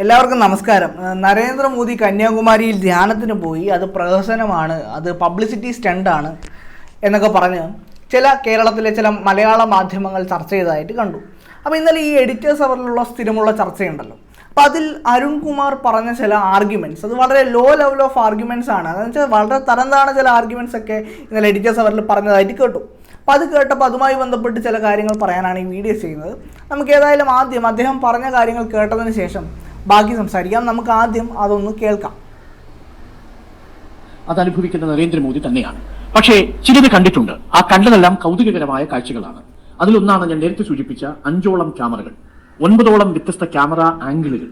എല്ലാവർക്കും നമസ്കാരം. നരേന്ദ്രമോദി കന്യാകുമാരിയിൽ ധ്യാനത്തിന് പോയി അത് പ്രഹസനമാണ് അത് പബ്ലിസിറ്റി സ്റ്റണ്ടാണ് എന്നൊക്കെ പറഞ്ഞ് ചില കേരളത്തിലെ ചില മലയാള മാധ്യമങ്ങൾ ചർച്ച ചെയ്തതായിട്ട് കണ്ടു. അപ്പോൾ ഇന്നലെ ഈ എഡിറ്റേഴ്സ് അവറിലുള്ള സ്ഥിരമുള്ള ചർച്ചയുണ്ടല്ലോ. അപ്പോൾ അതിൽ അരുൺകുമാർ പറഞ്ഞ ചില ആർഗ്യുമെന്റ്സ് അത് വളരെ ലോ ലെവൽ ഓഫ് ആർഗ്യുമെന്റ്സ് ആണ്. അതെന്ന് വെച്ചാൽ വളരെ തരം താണ ചില ആർഗ്യുമെന്റ്സ് ഒക്കെ ഇന്നലെ എഡിറ്റേഴ്സ് അവറിൽ പറഞ്ഞതായിട്ട് കേട്ടു. അപ്പോൾ അത് കേട്ടപ്പോൾ അതുമായി ബന്ധപ്പെട്ട് ചില കാര്യങ്ങൾ പറയാനാണ് ഈ വീഡിയോ ചെയ്യുന്നത്. നമുക്ക് ഏതായാലും ആദ്യം അദ്ദേഹം പറഞ്ഞ കാര്യങ്ങൾ കേട്ടതിന് ശേഷം ബാക്കി സംസാരിക്കാം. നമുക്ക് ആദ്യം അതൊന്ന് കേൾക്കാം. അത് അനുഭവിക്കുന്ന നരേന്ദ്രമോദി തന്നെയാണ്. പക്ഷേ ചിലത് കണ്ടിട്ടുണ്ട്. ആ കണ്ടതെല്ലാം കൗതുകകരമായ കാഴ്ചകളാണ്. അതിലൊന്നാണ് ഞാൻ നേരത്തെ സൂചിപ്പിച്ച അഞ്ചോളം ക്യാമറകൾ ഒൻപതോളം വ്യത്യസ്ത ക്യാമറ ആംഗിളുകൾ.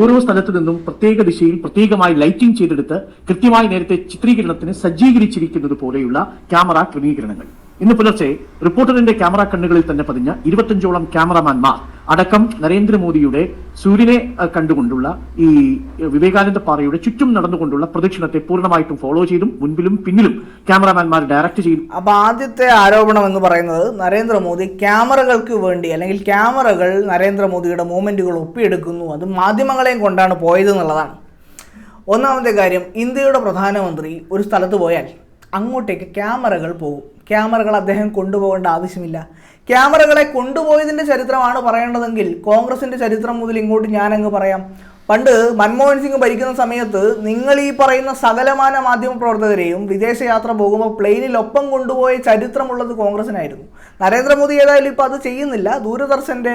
ഓരോ സ്ഥലത്തു നിന്നും പ്രത്യേക ദിശയിൽ പ്രത്യേകമായി ലൈറ്റിംഗ് ചെയ്തെടുത്ത് കൃത്യമായി നേരത്തെ ചിത്രീകരണത്തിന് സജ്ജീകരിച്ചിരിക്കുന്നത് പോലെയുള്ള ക്യാമറ ക്രമീകരണങ്ങൾ. ഇന്ന് പുലർച്ചെ റിപ്പോർട്ടറിന്റെ ക്യാമറ കണ്ണുകളിൽ തന്നെ പതിഞ്ഞ ഇരുപത്തഞ്ചോളം ക്യാമറമാൻമാർ അടക്കം നരേന്ദ്രമോദിയുടെ സൂര്യനെ കണ്ടുകൊണ്ടുള്ള ഈ വിവേകാനന്ദ പാറയുടെ ചുറ്റും നടന്നുകൊണ്ടുള്ള പ്രദക്ഷിണത്തെ പൂർണമായിട്ടും ഫോളോ ചെയ്തും മുൻപിലും പിന്നിലും ക്യാമറമാൻമാർ ഡയറക്റ്റ് ചെയ്തു. അപ്പൊ ആദ്യത്തെ ആരോപണം എന്ന് പറയുന്നത് നരേന്ദ്രമോദി ക്യാമറകൾക്ക് വേണ്ടി അല്ലെങ്കിൽ ക്യാമറകൾ നരേന്ദ്രമോദിയുടെ മൂവ്മെന്റുകൾ ഒപ്പിയെടുക്കുന്നു. അത് മാധ്യമങ്ങളെയും കൊണ്ടാണ് പോയത് എന്നുള്ളതാണ് ഒന്നാമത്തെ കാര്യം ഇന്ത്യയുടെ പ്രധാനമന്ത്രി ഒരു സ്ഥലത്ത് പോയാൽ അങ്ങോട്ടേക്ക് ക്യാമറകൾ പോകും. ക്യാമറകൾ അദ്ദേഹം കൊണ്ടുപോകേണ്ട ആവശ്യമില്ല. ക്യാമറകളെ കൊണ്ടുപോയതിന്റെ ചരിത്രമാണ് പറയേണ്ടതെങ്കിൽ കോൺഗ്രസിന്റെ ചരിത്രം മുതൽ ഇങ്ങോട്ട് ഞാനങ്ങ് പറയാം. പണ്ട് മൻമോഹൻ സിംഗ് ഭരിക്കുന്ന സമയത്ത് നിങ്ങൾ ഈ പറയുന്ന സകലമാന മാധ്യമ പ്രവർത്തകരെയും വിദേശയാത്ര പോകുമ്പോൾ പ്ലെയിനിൽ ഒപ്പം കൊണ്ടുപോയ ചരിത്രമുള്ളത് കോൺഗ്രസിനായിരുന്നു. നരേന്ദ്രമോദി ഏതായാലും ഇപ്പോൾ അത് ചെയ്യുന്നില്ല. ദൂരദർശന്റെ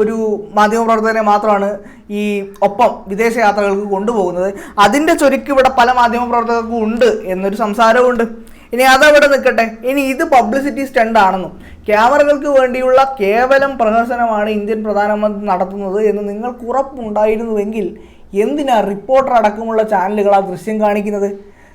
ഒരു മാധ്യമ പ്രവർത്തകരെ മാത്രമാണ് ഈ ഒപ്പം വിദേശയാത്രകൾക്ക് കൊണ്ടുപോകുന്നത്. അതിന്റെ ചൊരുക്ക് ഇവിടെ പല മാധ്യമ പ്രവർത്തകർക്കും ഉണ്ട് എന്നൊരു സംസാരമുണ്ട് ഇനി അതവിടെ നിൽക്കട്ടെ. ഇനി ഇത് പബ്ലിസിറ്റി സ്റ്റണ്ട് ആണെന്നും. ക്യാമറകൾക്ക് വേണ്ടിയുള്ള കേവലം പ്രഹസനമാണ് ഇന്ത്യൻ പ്രധാനമന്ത്രി നടത്തുന്നത് എന്ന് നിങ്ങൾക്ക് ഉറപ്പുണ്ടായിരുന്നുവെങ്കിൽ എന്തിനാ റിപ്പോർട്ടർ അടക്കമുള്ള ചാനലുകൾ ആ ദൃശ്യം കാണിക്കുന്നത്?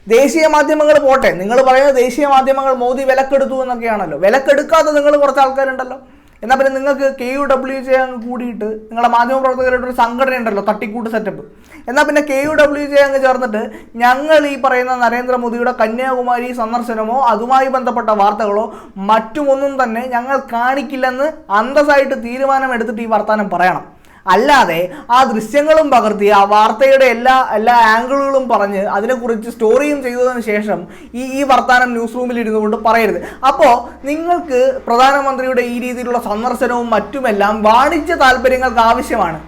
ദേശീയ മാധ്യമങ്ങൾ പോട്ടെ. നിങ്ങൾ പറയുന്ന ദേശീയ മാധ്യമങ്ങൾ മോദി വിലക്കെടുത്തു എന്നൊക്കെയാണല്ലോ. വിലക്കെടുക്കാതെ നിങ്ങൾ കുറച്ച് ആൾക്കാരുണ്ടല്ലോ. എന്നാൽ പിന്നെ നിങ്ങൾക്ക് കെ യു ഡബ്ല്യു ജെ അങ്ങ് കൂടിയിട്ട് നിങ്ങളുടെ മാധ്യമപ്രവർത്തകരുടെ ഒരു സംഘടന ഉണ്ടല്ലോ തട്ടിക്കൂട്ട് സെറ്റപ്പ് എന്നാൽ പിന്നെ കെ യു ഡബ്ല്യു ജെ അങ്ങ് ചേർന്നിട്ട് ഞങ്ങൾ ഈ പറയുന്ന നരേന്ദ്രമോദിയുടെ കന്യാകുമാരി സന്ദർശനമോ അതുമായി ബന്ധപ്പെട്ട വാർത്തകളോ മറ്റുമൊന്നും തന്നെ ഞങ്ങൾ കാണിക്കില്ലെന്ന് അന്തസ്സായിട്ട് തീരുമാനമെടുത്തിട്ട് ഈ വർത്തമാനം പറയണം. അല്ലാതെ ആ ദൃശ്യങ്ങളും പകർത്തി ആ വാർത്തയുടെ എല്ലാ എല്ലാ ആംഗിളുകളും പറഞ്ഞ് അതിനെക്കുറിച്ച് സ്റ്റോറിയും ചെയ്തതിന് ശേഷം ഈ ഈ വർത്തമാനം ന്യൂസ് റൂമിൽ ഇരുന്നു കൊണ്ട് പറയരുത്. അപ്പോൾ നിങ്ങൾക്ക് പ്രധാനമന്ത്രിയുടെ ഈ രീതിയിലുള്ള സന്ദർശനവും മറ്റുമെല്ലാം വാണിജ്യ താല്പര്യങ്ങൾക്ക് ആവശ്യമാണ്.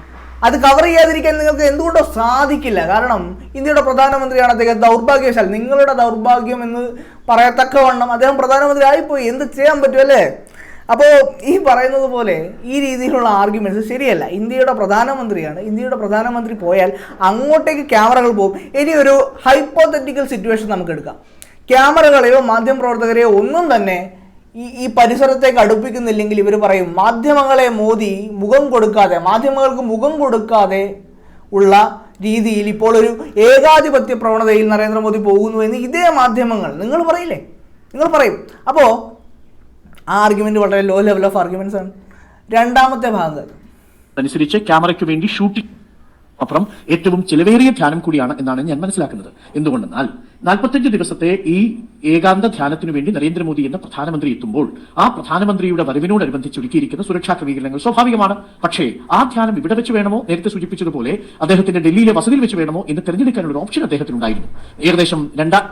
അത് കവർ ചെയ്യാതിരിക്കാൻ നിങ്ങൾക്ക് എന്തുകൊണ്ടോ സാധിക്കില്ല. കാരണം ഇന്ത്യയുടെ പ്രധാനമന്ത്രിയാണ് അദ്ദേഹം ദൗർഭാഗ്യവശാൽ. നിങ്ങളുടെ ദൗർഭാഗ്യം എന്ന് പറയത്തക്കവണ്ണം അദ്ദേഹം പ്രധാനമന്ത്രി ആയിപ്പോയി എന്ത് ചെയ്യാൻ പറ്റുമല്ലേ അപ്പോൾ ഈ പറയുന്നത് പോലെ ഈ രീതിയിലുള്ള ആർഗ്യുമെന്റ്സ് ശരിയല്ല. ഇന്ത്യയുടെ പ്രധാനമന്ത്രിയാണ്. ഇന്ത്യയുടെ പ്രധാനമന്ത്രി പോയാൽ അങ്ങോട്ടേക്ക് ക്യാമറകൾ പോകും. ഇനി ഒരു ഹൈപ്പോത്തറ്റിക്കൽ സിറ്റുവേഷൻ നമുക്ക് എടുക്കാം. ക്യാമറകളെയോ മാധ്യമപ്രവർത്തകരെയോ ഒന്നും തന്നെ ഈ ഈ പരിസരത്തേക്ക് അടുപ്പിക്കുന്നില്ലെങ്കിൽ ഇവർ പറയും മാധ്യമങ്ങളെ മോദി മുഖം കൊടുക്കാതെ മാധ്യമങ്ങൾക്ക് മുഖം കൊടുക്കാതെ ഉള്ള രീതിയിൽ ഇപ്പോൾ ഒരു ഏകാധിപത്യ പ്രവണതയിൽ നരേന്ദ്രമോദി പോകുന്നു എന്ന് ഇതേ മാധ്യമങ്ങൾ നിങ്ങൾ പറയില്ലേ? നിങ്ങൾ പറയും. അപ്പോൾ ആ ആർഗ്യുമെന്റ് വളരെ ലോ ലെവൽ ഓഫ് ആർഗ്യുമെന്റ്സ് ആണ്. രണ്ടാമത്തെ ഭാഗം. അനുസരിച്ച് ക്യാമറയ്ക്ക് വേണ്ടി ഷൂട്ടിംഗ് അപ്പുറം ഏറ്റവും ചിലവേറിയ ധ്യാനം കൂടിയാണ് എന്നാണ് ഞാൻ മനസ്സിലാക്കുന്നത്. എന്തുകൊണ്ടെന്നാൽ നാൽപ്പത്തഞ്ച് ദിവസത്തെ ഈ ഏകാന്ത ധ്യാനത്തിനു വേണ്ടി നരേന്ദ്രമോദി എന്ന പ്രധാനമന്ത്രി എത്തുമ്പോൾ ആ പ്രധാനമന്ത്രിയുടെ വരവിനോടനുബന്ധിച്ച് ഒരുക്കിയിരിക്കുന്ന സുരക്ഷാ ക്രമീകരണങ്ങൾ സ്വാഭാവികമാണ്. പക്ഷേ ആ ധ്യാനം ഇവിടെ വെച്ച് വേണമോ? നേരത്തെ സൂചിപ്പിച്ചതുപോലെ അദ്ദേഹത്തിന്റെ ഡൽഹിയിലെ വസതിയിൽ വെച്ച് വേണമോ? എന്ന് തെരഞ്ഞെടുക്കാനുള്ള ഓപ്ഷൻ അദ്ദേഹത്തിനുണ്ടായിരുന്നു. ഏകദേശം രണ്ടാ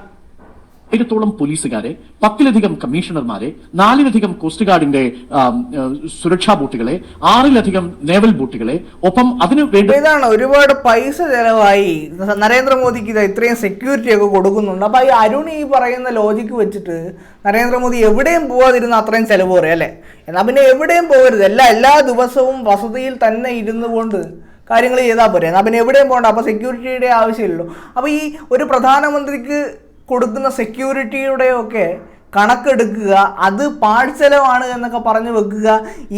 ആയിരത്തോളം പോലീസുകാരെ പത്തിലധികം കമ്മീഷണർമാരെ നാലിലധികം കോസ്റ്റ് ഗാർഡിന്റെ സുരക്ഷാ ബോട്ടുകളെ ആറിലധികം നേവൽ ബോട്ടുകളെ ഒപ്പം അതിന് വേണ്ടി അപ്പൊ ഇതാണ് ഒരുപാട് പൈസ ചെലവായി. നരേന്ദ്രമോദിക്ക് ഇത് ഇത്രയും സെക്യൂരിറ്റി ഒക്കെ കൊടുക്കുന്നുണ്ട്. അപ്പൊ ഈ അരുൺ ഈ പറയുന്ന ലോജിക്ക് വെച്ചിട്ട് നരേന്ദ്രമോദി എവിടെയും പോവാതിരുന്ന അത്രയും ചെലവ് കുറയും അല്ലേ? എന്നാൽ പിന്നെ എവിടെയും പോകരുത്. എല്ലാ എല്ലാ ദിവസവും വസതിയിൽ തന്നെ ഇരുന്നു കൊണ്ട് കാര്യങ്ങൾ ചെയ്താൽ പോരെ. എന്നാൽ പിന്നെ എവിടെയും പോകണ്ട. അപ്പോൾ സെക്യൂരിറ്റിയുടെ ആവശ്യമില്ലല്ലോ. അപ്പോൾ ഈ ഒരു പ്രധാനമന്ത്രിക്ക് കൊടുക്കുന്ന സെക്യൂരിറ്റിയുടെ ഒക്കെ കണക്കെടുക്കുക അത് പാഴ്ചെലവാണ് എന്നൊക്കെ പറഞ്ഞു വെക്കുക.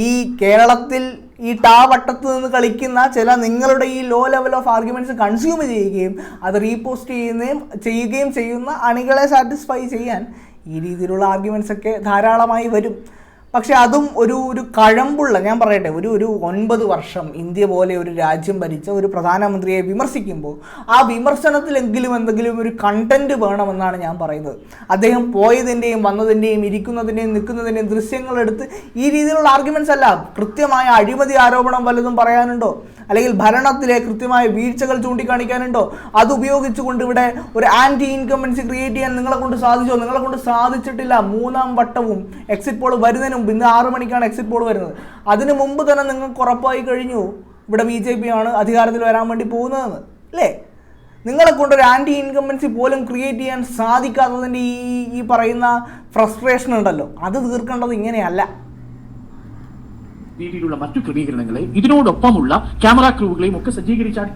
ഈ കേരളത്തിൽ ഈ ടാ വട്ടത്ത് നിന്ന് കളിക്കുന്ന ചില നിങ്ങളുടെ ഈ low level of arguments consume ചെയ്യുകയും അത് റീപോസ്റ്റ് ചെയ്യുകയും ചെയ്യുകയും ചെയ്യുന്ന അണികളെ സാറ്റിസ്ഫൈ ചെയ്യാൻ ഈ രീതിയിലുള്ള ആർഗ്യുമെന്റ്സ് ഒക്കെ ധാരാളമായി വരും. പക്ഷെ അതും ഒരു ഒരു കഴമ്പുള്ള ഞാൻ പറയട്ടെ ഒരു ഒരു ഒൻപത് വർഷം ഇന്ത്യ പോലെ ഒരു രാജ്യം ഭരിച്ച ഒരു പ്രധാനമന്ത്രിയെ വിമർശിക്കുമ്പോൾ ആ വിമർശനത്തിലെങ്കിലും എന്തെങ്കിലും ഒരു കണ്ടന്റ് വേണമെന്നാണ് ഞാൻ പറയുന്നത്. അദ്ദേഹം പോയതിന്റെയും വന്നതിന്റെയും ഇരിക്കുന്നതിന്റെയും നിൽക്കുന്നതിന്റെയും ദൃശ്യങ്ങളെടുത്ത് ഈ രീതിയിലുള്ള ആർഗ്യുമെന്റ്സ് അല്ല കൃത്യമായ അഴിമതി ആരോപണം വല്ലതും പറയാനുണ്ടോ? അല്ലെങ്കിൽ ഭരണത്തിലെ കൃത്യമായ വീഴ്ചകൾ ചൂണ്ടിക്കാണിക്കാനുണ്ടോ? അത് ഉപയോഗിച്ചുകൊണ്ട് ഇവിടെ ഒരു ആന്റി ഇൻകംബൻസി ക്രിയേറ്റ് ചെയ്യാൻ നിങ്ങളെ കൊണ്ട് സാധിച്ചോ? നിങ്ങളെ കൊണ്ട് സാധിച്ചിട്ടില്ല. മൂന്നാം വട്ടവും എക്സിറ്റ് പോൾ വരുന്നതിന് മുമ്പ് ഇന്ന് ആറു മണിക്കാണ് എക്സിറ്റ് പോൾ വരുന്നത്. അതിന് മുമ്പ് തന്നെ നിങ്ങൾക്ക് ഉറപ്പായി കഴിഞ്ഞു. ഇവിടെ ബി ജെ പി ആണ് അധികാരത്തിൽ വരാൻ വേണ്ടി പോകുന്നതെന്ന്. അല്ലേ? നിങ്ങളെ കൊണ്ട് ഒരു ആന്റി ഇൻകംബൻസി പോലും ക്രിയേറ്റ് ചെയ്യാൻ സാധിക്കാത്തതിന്റെ ഈ ഈ പറയുന്ന ഫ്രസ്ട്രേഷൻ ഉണ്ടല്ലോ. അത് തീർക്കേണ്ടത് ഇങ്ങനെയല്ല. രീതിയിലുള്ള മറ്റു ക്രമീകരണങ്ങളെ ഇതിനോടൊപ്പമുള്ള ക്യാമറ ക്രൂകളെയും ഒക്കെ സജ്ജീകരിച്ചാണ്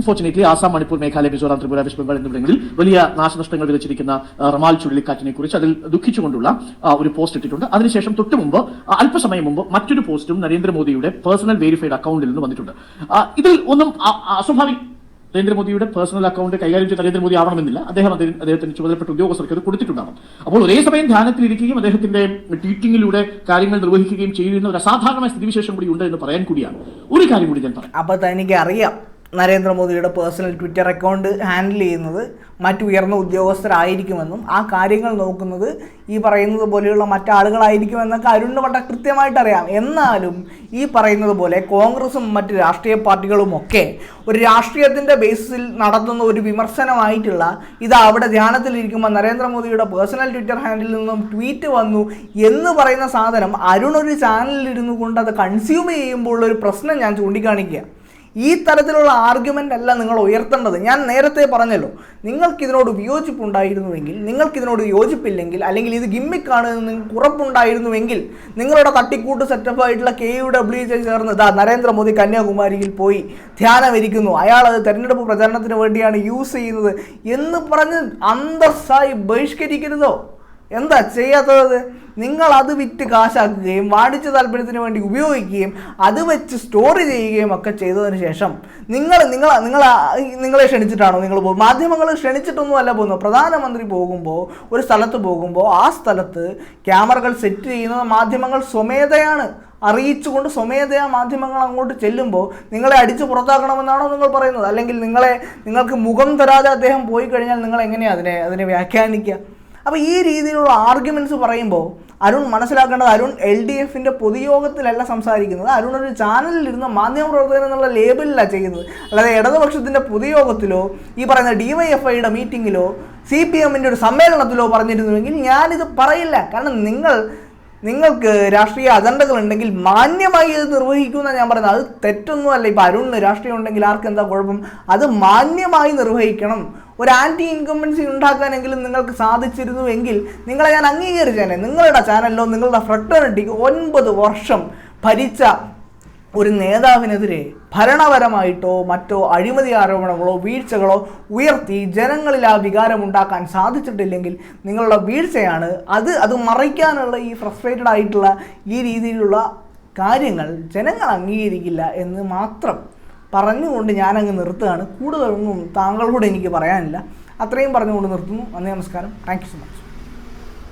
അൺഫോർച്ചുനേറ്റ്ലി ആസാം മണിപ്പൂർ മേഘാലയ മിസോറാം ത്രിപുര വെസ്റ്റ് ബംഗാൾ എന്നിവിടങ്ങളിൽ വലിയ നാശനഷ്ടങ്ങൾ വിതച്ചിരിക്കുന്ന റമാൽ ചുഴലിക്കാറ്റിനെ കുറിച്ച് അതിൽ ദുഃഖിച്ചുകൊണ്ടുള്ള ഒരു പോസ്റ്റ് ഇട്ടിട്ടുണ്ട്. അതിനുശേഷം തൊട്ട് മുമ്പ് അല്പസമയം മുമ്പ് മറ്റൊരു പോസ്റ്റും നരേന്ദ്രമോദിയുടെ പേഴ്സണൽ വെരിഫൈഡ് അക്കൗണ്ടിൽ നിന്ന് വന്നിട്ടുണ്ട്. ഇതിൽ ഒന്നും അസ്വാഭാവിക നരേന്ദ്രമോദിയുടെ പേഴ്സണൽ അക്കൗണ്ട് കൈകാര്യം ചെയ്ത് നരേന്ദ്രമോദി ആവണമെന്നില്ല. അദ്ദേഹം അദ്ദേഹം- അദ്ദേഹത്തിന് ചുമതലപ്പെട്ട ഉദ്യോഗസ്ഥർക്ക് അത് കൊടുത്തിട്ടുണ്ടാകും അപ്പോൾ ഒരേ സമയം ധ്യാനത്തിലിരിക്കുകയും അദ്ദേഹത്തിന്റെ ട്വീറ്റിംഗിലൂടെ കാര്യങ്ങൾ നിർവഹിക്കുകയും ചെയ്യുന്ന ഒരു അസാധാരണമായ സ്ഥിതിവിശേഷം കൂടി ഉണ്ട് എന്ന് പറയാൻ കൂടിയാണ്. ഒരു കാര്യം കൂടി ഞാൻ പറയാം. അപ്പൊ തനിക്ക് അറിയാം. നരേന്ദ്രമോദിയുടെ പേഴ്സണൽ ട്വിറ്റർ അക്കൗണ്ട് ഹാൻഡിൽ ചെയ്യുന്നത് മറ്റു ഉയർന്ന ഉദ്യോഗസ്ഥരായിരിക്കുമെന്നും ആ കാര്യങ്ങൾ നോക്കുന്നത് ഈ പറയുന്നത് പോലെയുള്ള മറ്റാളുകളായിരിക്കുമെന്നൊക്കെ അരുണിന് വളരെ കൃത്യമായിട്ട് അറിയാം. എന്നാലും ഈ പറയുന്നത് പോലെ കോൺഗ്രസും മറ്റ് രാഷ്ട്രീയ പാർട്ടികളുമൊക്കെ ഒരു രാഷ്ട്രീയത്തിന്റെ ബേസിൽ നടത്തുന്ന ഒരു വിമർശനമായിട്ടുള്ള ഇത് അവിടെ ധ്യാനത്തിലിരിക്കുമ്പോൾ നരേന്ദ്രമോദിയുടെ പേഴ്സണൽ ട്വിറ്റർ ഹാൻഡിൽ നിന്നും ട്വീറ്റ് വന്നു എന്ന് പറയുന്ന സാധനം അരുൺ ഒരു ചാനലിൽ ഇരുന്നു കൊണ്ട് അത് കൺസ്യൂം ചെയ്യുമ്പോൾ ഒരു പ്രശ്നം ഞാൻ ചൂണ്ടിക്കാണിക്കുക ഈ തരത്തിലുള്ള ആർഗ്യുമെന്റ് അല്ല നിങ്ങൾ ഉയർത്തേണ്ടത്. ഞാൻ നേരത്തെ പറഞ്ഞല്ലോ നിങ്ങൾക്കിതിനോട് വിയോജിപ്പുണ്ടായിരുന്നുവെങ്കിൽ നിങ്ങൾക്കിതിനോട് യോജിപ്പില്ലെങ്കിൽ അല്ലെങ്കിൽ ഇത് ഗിമ്മിക്കാണ് നിങ്ങൾക്ക് ഉറപ്പുണ്ടായിരുന്നുവെങ്കിൽ നിങ്ങളുടെ തട്ടിക്കൂട്ട് സെറ്റപ്പ് ആയിട്ടുള്ള കെ യു ഡബ്ല്യു ജെ ചേർന്ന് ഇതാ നരേന്ദ്രമോദി കന്യാകുമാരിയിൽ പോയി ധ്യാനമിരിക്കുന്നു അയാൾ അത് തെരഞ്ഞെടുപ്പ് പ്രചരണത്തിന് വേണ്ടിയാണ് യൂസ് ചെയ്യുന്നത് എന്ന് പറഞ്ഞ് അന്തസ്സായി ബഹിഷ്കരിക്കരുതോ? എന്താ ചെയ്യാത്തത്? നിങ്ങൾ അത് വിറ്റ് കാശാക്കുകയും വാണിജ്യ താല്പര്യത്തിന് വേണ്ടി ഉപയോഗിക്കുകയും അത് വെച്ച് സ്റ്റോർ ചെയ്യുകയും ഒക്കെ ചെയ്തതിന് ശേഷം നിങ്ങൾ നിങ്ങൾ നിങ്ങൾ നിങ്ങളെ ക്ഷണിച്ചിട്ടാണോ നിങ്ങൾ പോകും മാധ്യമങ്ങൾ ക്ഷണിച്ചിട്ടൊന്നും അല്ല പോകുന്നത്. പ്രധാനമന്ത്രി പോകുമ്പോൾ ഒരു സ്ഥലത്ത് പോകുമ്പോൾ ആ സ്ഥലത്ത് ക്യാമറകൾ സെറ്റ് ചെയ്യുന്നത് മാധ്യമങ്ങൾ സ്വമേധയാണ്. അറിയിച്ചുകൊണ്ട് സ്വമേധയാ മാധ്യമങ്ങൾ അങ്ങോട്ട് ചെല്ലുമ്പോൾ നിങ്ങളെ അടിച്ചു പുറത്താക്കണമെന്നാണോ നിങ്ങൾ പറയുന്നത്? അല്ലെങ്കിൽ നിങ്ങളെ നിങ്ങൾക്ക് മുഖം തരാതെ അദ്ദേഹം പോയി കഴിഞ്ഞാൽ നിങ്ങൾ എങ്ങനെയാണ് അതിനെ അതിനെ വ്യാഖ്യാനിക്കുക? അപ്പോൾ ഈ രീതിയിലുള്ള ആർഗ്യുമെന്റ്സ് പറയുമ്പോൾ അരുൺ മനസ്സിലാക്കേണ്ടത് അരുൺ എൽ ഡി എഫിന്റെ പൊതുയോഗത്തിലല്ല സംസാരിക്കുന്നത്. അരുൺ ഒരു ചാനലിലിരുന്ന് മാധ്യമപ്രവർത്തകൻ എന്നുള്ള ലേബലിലാണ് ചെയ്യുന്നത്. അല്ലാതെ ഇടതുപക്ഷത്തിന്റെ പൊതുയോഗത്തിലോ ഈ പറയുന്ന ഡി വൈ എഫ് ഐയുടെ മീറ്റിങ്ങിലോ സി പി എമ്മിന്റെ ഒരു സമ്മേളനത്തിലോ പറഞ്ഞിരുന്നുവെങ്കിൽ ഞാനിത് പറയില്ല. കാരണം നിങ്ങൾ നിങ്ങൾക്ക് രാഷ്ട്രീയ അജണ്ടകൾ ഉണ്ടെങ്കിൽ മാന്യമായി ഇത് നിർവഹിക്കുമെന്നാണ് ഞാൻ പറയുന്നത്. അത് തെറ്റൊന്നുമല്ല. ഇപ്പം അരുണിന് രാഷ്ട്രീയം ഉണ്ടെങ്കിൽ ആർക്കെന്താ കുഴപ്പം? അത് മാന്യമായി നിർവഹിക്കണം. ഒരു ആന്റി ഇൻകംബൻസി ഉണ്ടാക്കാനെങ്കിലും നിങ്ങൾക്ക് സാധിച്ചിരുന്നു എങ്കിൽ നിങ്ങളെ ഞാൻ അംഗീകരിച്ചേനെ. നിങ്ങളുടെ ചാനലിലോ നിങ്ങളുടെ ഫ്രട്ടേണിറ്റിക്ക് ഒൻപത് വർഷം ഭരിച്ച ഒരു നേതാവിനെതിരെ ഭരണപരമായിട്ടോ മറ്റോ അഴിമതി ആരോപണങ്ങളോ വീഴ്ചകളോ ഉയർത്തി ജനങ്ങളിൽ ആ വികാരമുണ്ടാക്കാൻ സാധിച്ചിട്ടില്ലെങ്കിൽ നിങ്ങളുടെ വീഴ്ചയാണ് അത് അത് മറയ്ക്കാനുള്ള ഈ ഫ്രസ്ട്രേറ്റഡ് ആയിട്ടുള്ള ഈ രീതിയിലുള്ള കാര്യങ്ങൾ ജനങ്ങൾ അംഗീകരിക്കില്ല എന്ന് മാത്രം പറഞ്ഞുകൊണ്ട് ഞാനങ്ങ് നിർത്തുകയാണ്. കൂടുതലൊന്നും താങ്കളോട് എനിക്ക് പറയാനില്ല. അത്രയും പറഞ്ഞുകൊണ്ട് നിർത്തുന്നു. നന്ദി നമസ്കാരം. Thank so much